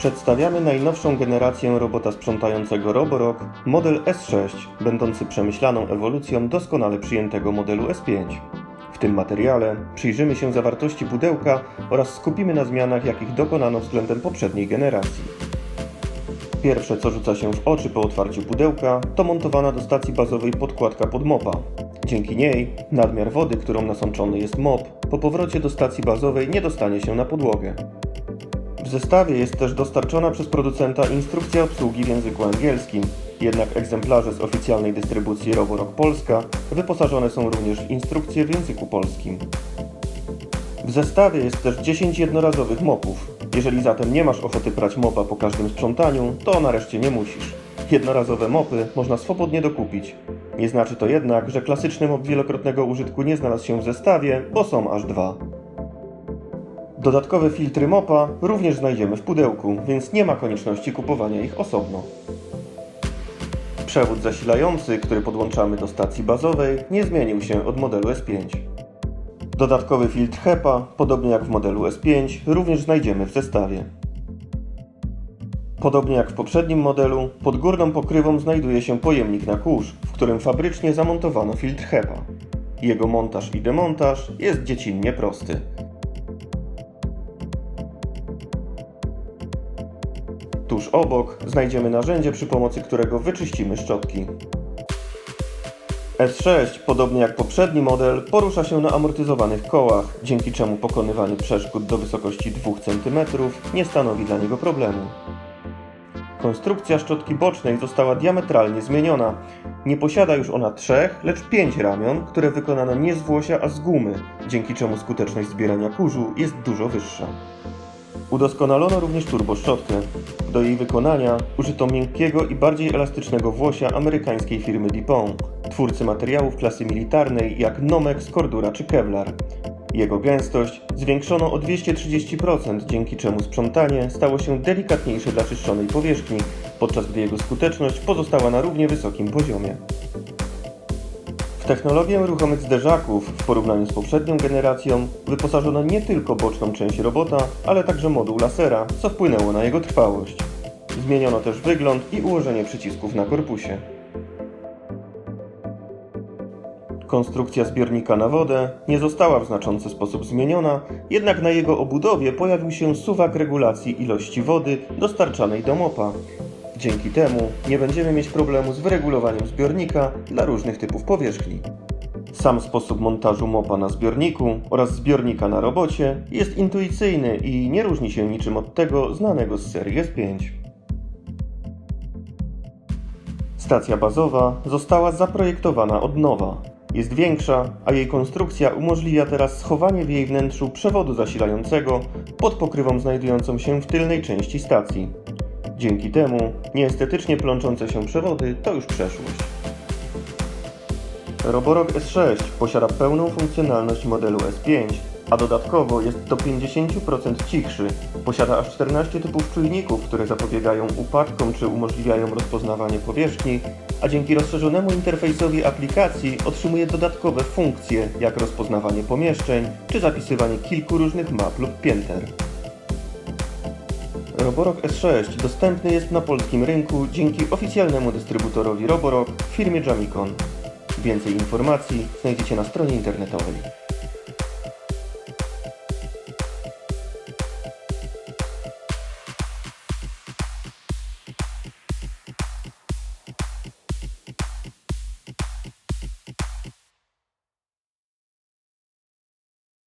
Przedstawiamy najnowszą generację robota sprzątającego Roborock, model S6, będący przemyślaną ewolucją doskonale przyjętego modelu S5. W tym materiale przyjrzymy się zawartości pudełka oraz skupimy na zmianach, jakich dokonano względem poprzedniej generacji. Pierwsze, co rzuca się w oczy po otwarciu pudełka, to montowana do stacji bazowej podkładka pod mopa. Dzięki niej nadmiar wody, którą nasączony jest mop, po powrocie do stacji bazowej nie dostanie się na podłogę. Zestawie jest też dostarczona przez producenta instrukcja obsługi w języku angielskim, jednak egzemplarze z oficjalnej dystrybucji Roborock Polska wyposażone są również w instrukcje w języku polskim. W zestawie jest też 10 jednorazowych mopów. Jeżeli zatem nie masz ochoty prać mopa po każdym sprzątaniu, to nareszcie nie musisz. Jednorazowe mopy można swobodnie dokupić. Nie znaczy to jednak, że klasyczny mop wielokrotnego użytku nie znalazł się w zestawie, bo są aż dwa. Dodatkowe filtry mopa również znajdziemy w pudełku, więc nie ma konieczności kupowania ich osobno. Przewód zasilający, który podłączamy do stacji bazowej, nie zmienił się od modelu S5. Dodatkowy filtr HEPA, podobnie jak w modelu S5, również znajdziemy w zestawie. Podobnie jak w poprzednim modelu, pod górną pokrywą znajduje się pojemnik na kurz, w którym fabrycznie zamontowano filtr HEPA. Jego montaż i demontaż jest dziecinnie prosty. Tuż obok znajdziemy narzędzie, przy pomocy którego wyczyścimy szczotki. S6, podobnie jak poprzedni model, porusza się na amortyzowanych kołach, dzięki czemu pokonywanie przeszkód do wysokości 2 cm nie stanowi dla niego problemu. Konstrukcja szczotki bocznej została diametralnie zmieniona. Nie posiada już ona trzech, lecz pięć ramion, które wykonano nie z włosia, a z gumy, dzięki czemu skuteczność zbierania kurzu jest dużo wyższa. Udoskonalono również turboszczotkę. Do jej wykonania użyto miękkiego i bardziej elastycznego włosia amerykańskiej firmy Dupont, twórcy materiałów klasy militarnej jak Nomex, Cordura czy Kevlar. Jego gęstość zwiększono o 230%, dzięki czemu sprzątanie stało się delikatniejsze dla czyszczonej powierzchni, podczas gdy jego skuteczność pozostała na równie wysokim poziomie. W technologię ruchomych zderzaków w porównaniu z poprzednią generacją wyposażono nie tylko boczną część robota, ale także moduł lasera, co wpłynęło na jego trwałość. Zmieniono też wygląd i ułożenie przycisków na korpusie. Konstrukcja zbiornika na wodę nie została w znaczący sposób zmieniona, jednak na jego obudowie pojawił się suwak regulacji ilości wody dostarczanej do mopa. Dzięki temu nie będziemy mieć problemu z wyregulowaniem zbiornika dla różnych typów powierzchni. Sam sposób montażu mopa na zbiorniku oraz zbiornika na robocie jest intuicyjny i nie różni się niczym od tego znanego z serii S5. Stacja bazowa została zaprojektowana od nowa. Jest większa, a jej konstrukcja umożliwia teraz schowanie w jej wnętrzu przewodu zasilającego pod pokrywą znajdującą się w tylnej części stacji. Dzięki temu nieestetycznie plączące się przewody to już przeszłość. Roborock S6 posiada pełną funkcjonalność modelu S5, a dodatkowo jest do 50% cichszy. Posiada aż 14 typów czujników, które zapobiegają upadkom czy umożliwiają rozpoznawanie powierzchni, a dzięki rozszerzonemu interfejsowi aplikacji otrzymuje dodatkowe funkcje, jak rozpoznawanie pomieszczeń czy zapisywanie kilku różnych map lub pięter. Roborock S6 dostępny jest na polskim rynku dzięki oficjalnemu dystrybutorowi Roborock w firmie Jamicon. Więcej informacji znajdziecie na stronie internetowej.